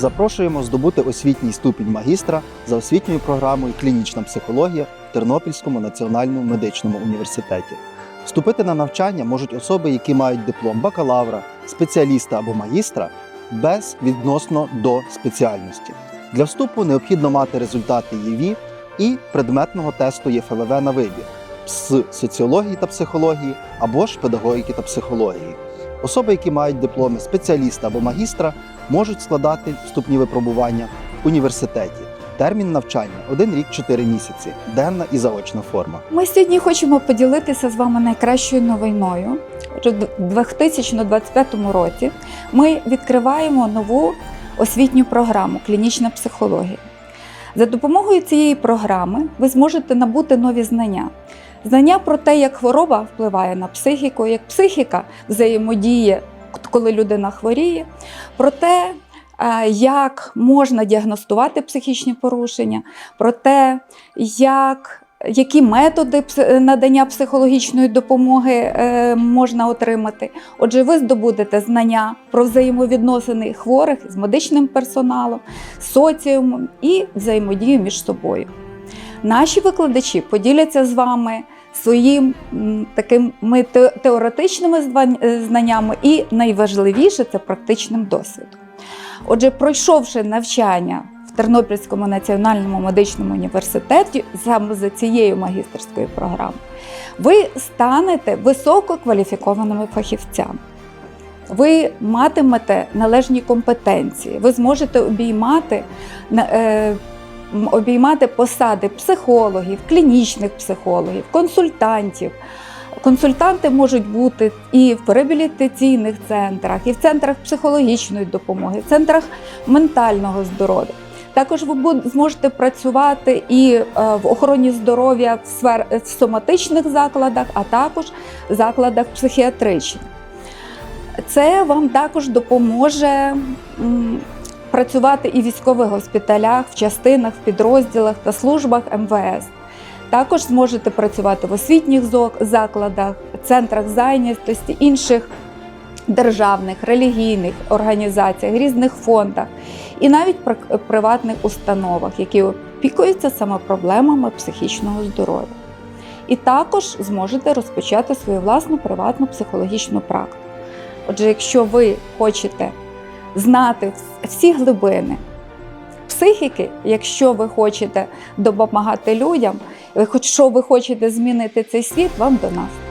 Запрошуємо здобути освітній ступінь магістра за освітньою програмою Клінічна психологія в Тернопільському національному медичному університеті. Вступити на навчання можуть особи, які мають диплом бакалавра, спеціаліста або магістра без відносно до спеціальності. Для вступу необхідно мати результати ЄВІ і предметного тесту ЄФВВ на вибір з соціології та психології або ж педагогіки та психології. Особи, які мають дипломи спеціаліста або магістра, можуть складати вступні випробування в університеті. Термін навчання 1 рік 4 місяці, денна і заочна форма. Ми сьогодні хочемо поділитися з вами найкращою новиною. У 2025 році ми відкриваємо нову освітню програму Клінічна психологія. За допомогою цієї програми ви зможете набути нові знання. Знання про те, як хвороба впливає на психіку, як психіка взаємодіє, коли людина хворіє, про те, е, як можна діагностувати психічні порушення, про те, як, які методи надання психологічної допомоги е, можна отримати. Отже, ви здобудете знання про взаємовідносини хворих з медичним персоналом, соціумом і взаємодію між собою. Наші викладачі поділяться з вами своїм такими теоретичними е, знаннями і найважливіше це практичним досвідом. Отже, пройшовши навчання в Тернопільському національному медичному університеті саме за цією магістерською програмою, ви станете висококваліфікованими фахівцями. Ви матимете належні компетенції, ви зможете обіймати, е, обіймати посади психологів, клінічних психологів, консультантів. Консультанти можуть бути і в реабілітаційних центрах, і в центрах психологічної допомоги, в центрах ментального здоров'я. Також ви зможете працювати і е, в охороні здоров'я в, сфер, в соматичних закладах, а також в закладах психіатричних. Це вам також допоможе працювати і в військових госпіталях, в частинах, в підрозділах та службах МВС. Також зможете працювати в освітніх закладах, центрах зайнятості, інших державних, релігійних організаціях, різних фондах і навіть приватних установах, які опікуються саме проблемами психічного здоров'я. І також зможете розпочати свою власну приватну психологічну практику. Отже, якщо ви хочете знати всі глибини психіки, якщо ви хочете допомагати людям, якщо ви хочете змінити цей світ, вам до нас.